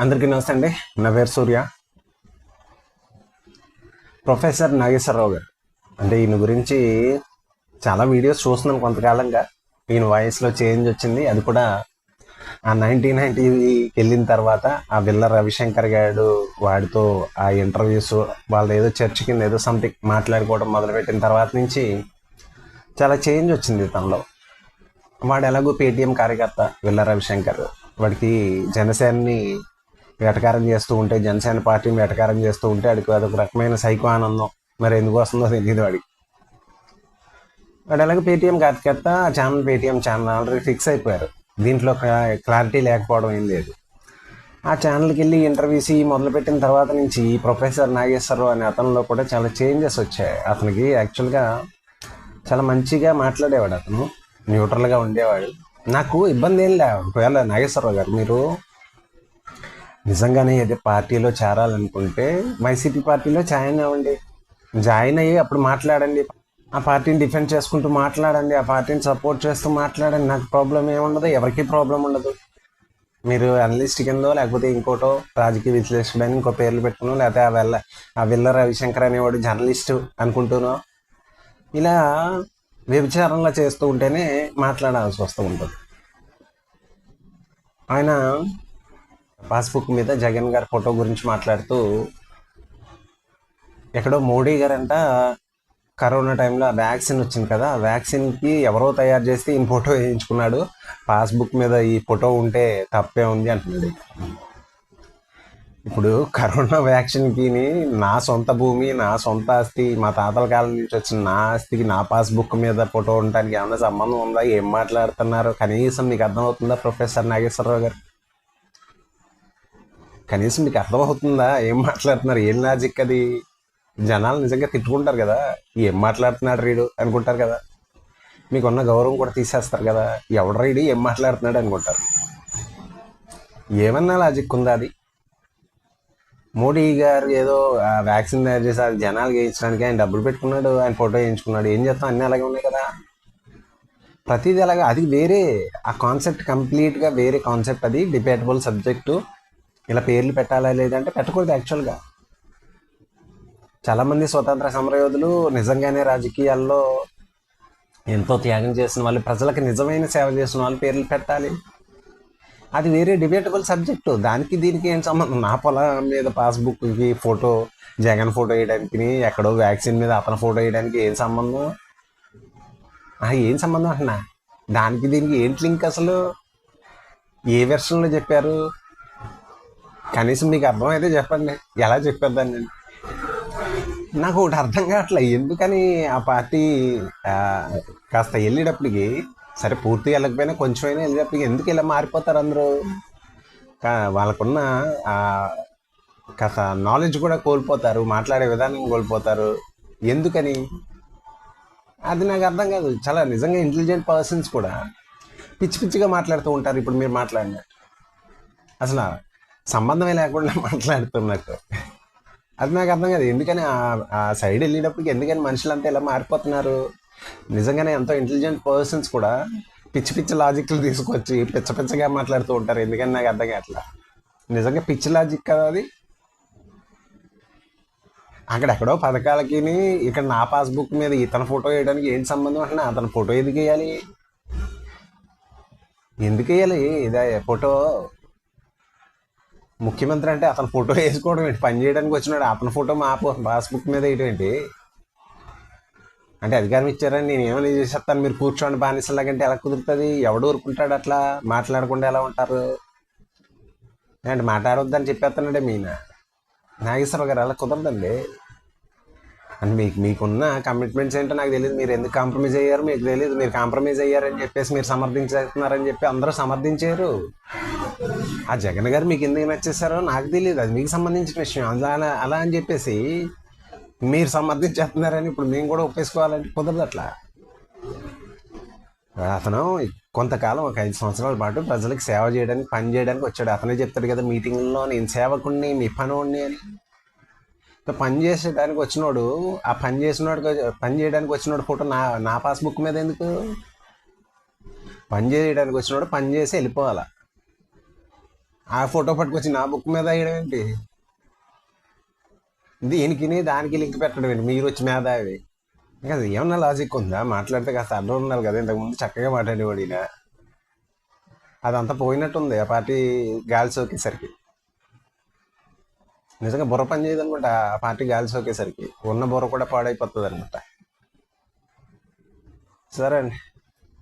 అందరికీ నమస్తే అండి. నా పేరు సూర్య. ప్రొఫెసర్ నాగేశ్వరరావు గారు. అంటే ఈయన గురించి చాలా వీడియోస్ చూస్తున్నాను కొంతకాలంగా. ఈయన వాయిస్లో చేంజ్ వచ్చింది. అది కూడా ఆ నైన్టీన్ నైన్టీకి వెళ్ళిన తర్వాత ఆ విల్ల రవిశంకర్ గారు వాడితో ఆ ఇంటర్వ్యూస్ వాళ్ళ ఏదో చర్చ కింద ఏదో సంథింగ్ మాట్లాడుకోవడం మొదలుపెట్టిన తర్వాత నుంచి చాలా చేంజ్ వచ్చింది తనలో. వాడు ఎలాగో పేటీఎం కార్యకర్త విల్ల రవిశంకర్. వాడికి జనసేనని వేటకారం చేస్తూ ఉంటే జనసేన పార్టీని వేటకారం చేస్తూ ఉంటే వాడికి అదొక రకమైన సైకో ఆనందం. మరి ఎందుకు వస్తుందో తెలియదు వాడికి. వాడు అలాగే పేటీఎం కార్యకర్త ఆ channel Paytm channel already fix అయిపోయారు. దీంట్లో క్లారిటీ లేకపోవడం ఏం లేదు. ఆ ఛానల్కి వెళ్ళి ఇంటర్వ్యూస్ మొదలుపెట్టిన తర్వాత నుంచి ప్రొఫెసర్ నాగేశ్వరరావు అనే అతనిలో కూడా చాలా చేంజెస్ వచ్చాయి. అతనికి యాక్చువల్గా చాలా మంచిగా మాట్లాడేవాడు అతను. న్యూట్రల్గా ఉండేవాడు. నాకు ఇబ్బంది ఏం లేదు ఒకవేళ నాగేశ్వరరావు గారు మీరు నిజంగానే ఏదో పార్టీలో చేరాలనుకుంటే వైసీపీ పార్టీలో జాయిన్ అవ్వండి. జాయిన్ అయ్యి అప్పుడు మాట్లాడండి. ఆ పార్టీని డిఫెండ్ చేసుకుంటూ మాట్లాడండి. ఆ పార్టీని సపోర్ట్ చేస్తూ మాట్లాడండి. నాకు ప్రాబ్లం ఏముండదు ఎవరికి ప్రాబ్లం ఉండదు. మీరు అనలిస్ట్ కిందో లేకపోతే ఇంకోటో రాజకీయ విశ్లేషకుడు అని ఇంకో పేర్లు పెట్టుకున్నా లేకపోతే ఆ వెళ్ళ ఆ విల్ల రవిశంకర్ అనేవాడు జర్నలిస్టు అనుకుంటున్నావు ఇలా వ్యభిచారంలో చేస్తూ ఉంటేనే మాట్లాడాల్సి వస్తూ ఉంటుంది. ఆయన పాస్బుక్ మీద జగన్ గారి ఫోటో గురించి మాట్లాడుతూ ఎక్కడో మోడీ గారంట కరోనా టైంలో ఆ వ్యాక్సిన్ వచ్చింది కదా ఆ వ్యాక్సిన్కి ఎవరో తయారు చేస్తే ఈయన ఫోటో వేయించుకున్నాడు. పాస్బుక్ మీద ఈ ఫోటో ఉంటే తప్పే ఉంది అంటున్నాడు. ఇప్పుడు కరోనా వ్యాక్సిన్కి నా సొంత భూమి నా సొంత ఆస్తి మా తాతల కాలం నుంచి వచ్చిన నా ఆస్తికి నా పాస్బుక్ మీద ఫోటో ఉండటానికి ఏమైనా సంబంధం ఉందా? ఏం మాట్లాడుతున్నారు? కనీసం మీకు అర్థమవుతుందా ప్రొఫెసర్ నాగేశ్వరరావు గారు? కనీసం మీకు అర్థమవుతుందా? ఏం మాట్లాడుతున్నారు? ఏం లాజిక్ అది? జనాలు నిజంగా తిట్టుకుంటారు కదా. ఏం మాట్లాడుతున్నాడు రీడు అనుకుంటారు కదా. మీకున్న గౌరవం కూడా తీసేస్తారు కదా. ఎవడు రీడు ఏం మాట్లాడుతున్నాడు అనుకుంటారు. ఏమన్నా లాజిక్ ఉందా అది? మోడీ గారు ఏదో వ్యాక్సిన్ తయారు చేసి అది జనాలు వేయించడానికి ఆయన డబ్బులు పెట్టుకున్నాడు ఆయన ఫోటో వేయించుకున్నాడు. ఏం చేస్తాం? అన్నీ అలాగే ఉన్నాయి కదా. ప్రతిదీ అలాగా. అది వేరే ఆ కాన్సెప్ట్ కంప్లీట్గా వేరే కాన్సెప్ట్ అది. డిబేటబుల్ సబ్జెక్టు ఇలా పేర్లు పెట్టాలా లేదంటే పెట్టకూడదు యాక్చువల్గా. చాలామంది స్వతంత్ర సమరయోధులు నిజంగానే రాజకీయాల్లో ఎంతో త్యాగం చేసిన వాళ్ళు ప్రజలకు నిజమైన సేవ చేసిన వాళ్ళు పేర్లు పెట్టాలి. అది వేరే డిబేటబుల్ సబ్జెక్టు. దానికి దీనికి ఏం సంబంధం? నా పొలం మీద పాస్బుక్కి ఫోటో జగన్ ఫోటో వేయడానికి ఎక్కడో వ్యాక్సిన్ మీద అతను ఫోటో వేయడానికి ఏం సంబంధం? ఏం సంబంధం అంటున్నా? దానికి దీనికి ఏంటి లింక్ అసలు? ఏ వెర్షన్లో చెప్పారు? కనీసం మీకు అర్థమైతే చెప్పండి. ఎలా చెప్పేద్దాన్ని నేను. నాకు ఒకటి అర్థం కావట్లే. ఎందుకని ఆ పార్టీ కాస్త వెళ్ళేటప్పటికి సరే పూర్తిగా వెళ్ళకపోయినా కొంచెమైనా వెళ్ళేటప్పటికి ఎందుకు ఇలా మారిపోతారు అందరూ? వాళ్ళకున్న కాస్త నాలెడ్జ్ కూడా కోల్పోతారు మాట్లాడే విధానం కోల్పోతారు. ఎందుకని? అది నాకు అర్థం కాదు. చాలా నిజంగా ఇంటెలిజెంట్ పర్సన్స్ కూడా పిచ్చి పిచ్చిగా మాట్లాడుతూ ఉంటారు. ఇప్పుడు మీరు మాట్లాడినట్టు అసలు సంబంధమే లేకుండా మాట్లాడుతున్నట్టు. అది నాకు అర్థం కాదు. ఎందుకని ఆ- ఆ సైడ్ వెళ్ళేటప్పటికి ఎందుకని మనుషులంతా ఇలా మారిపోతున్నారు? నిజంగానే ఎంతో ఇంటెలిజెంట్ పర్సన్స్ కూడా పిచ్చి పిచ్చి లాజిక్లు తీసుకొచ్చి పిచ్చ పిచ్చగా మాట్లాడుతూ ఉంటారు. ఎందుకని నాకు అర్థం కావట్లా? నిజంగా పిచ్చి లాజిక్ కదా అది? అక్కడెక్కడో పథకాలకి ఇక్కడ నా పాస్బుక్ మీద ఇతని ఫోటో వేయడానికి ఏంటి సంబంధం? అంటే అతని ఫోటో ఎందుకు వేయాలి? ఎందుకు వేయాలి? ఇదే ఫోటో ముఖ్యమంత్రి అంటే అతని ఫోటో వేసుకోవడం ఏంటి? పని చేయడానికి వచ్చినాడు. అతని ఫోటో మా పాస్బుక్ మీద ఏంటి అంటే అధికారం ఇచ్చారని నేను ఏమైనా చేసేస్తాను? మీరు కూర్చోండి బానిసలాగంటే ఎలా కుదురుతుంది? ఎవడు ఊరుకుంటాడు అట్లా? మాట్లాడకుండా ఎలా ఉంటారు? అంటే మాట్లాడొద్దని చెప్పేస్తానండి మీన? నాగేశ్వరరావు గారు అలా కుదరదండి. అండ్ మీకు మీకున్న కమిట్మెంట్స్ ఏంటో నాకు తెలియదు మీరు ఎందుకు కాంప్రమైజ్ అయ్యారు మీకు తెలియదు మీరు కాంప్రమైజ్ అయ్యారని చెప్పేసి మీరు సమర్థించేస్తున్నారని చెప్పి అందరూ సమర్థించారు. ఆ జగన్ గారు మీకు ఎందుకు నచ్చేసారో నాకు తెలియదు అది మీకు సంబంధించిన విషయం. అలా అలా- అలా అని చెప్పేసి మీరు సమర్థించేస్తున్నారని ఇప్పుడు మేము కూడా ఒప్పేసుకోవాలంటే కుదరదు అట్లా. అతను కొంతకాలం ఒక ఐదు సంవత్సరాల పాటు ప్రజలకు సేవ చేయడానికి పని చేయడానికి వచ్చాడు. అతనే చెప్తాడు కదా మీటింగ్లో నేను సేవకుడిని మీ పనోడిని అని. పని చేసేదానికి వచ్చినోడు ఆ పని చేసినోడు పని చేయడానికి వచ్చినోడు ఫోటో నా నా పాస్బుక్ మీద ఎందుకు? పని చేయడానికి వచ్చినోడు పని చేసి వెళ్ళిపోవాలా? ఆ ఫోటో పట్టుకొచ్చి నా బుక్ మీద వేయడం ఏంటి? దీనికి దానికి లింక్ పెట్టడం ఏంటి? మీరు వచ్చి మీద అవి. అది ఏమన్నా లాజిక్ ఉందా? మాట్లాడితే కాస్త అర్థం ఉండాలి కదా ఇంతకుముందు చక్కగా మాట్లాడేవాడినా అదంతా పోయినట్టుంది ఆ పార్టీ గాలి సోకేసరికి నిజంగా బుర్ర పని చేయదు అనమాట ఆ పార్టీ గాలి సోకేసరికి ఉన్న బుర్ర కూడా పాడైపోతుంది అనమాట సరే అండి.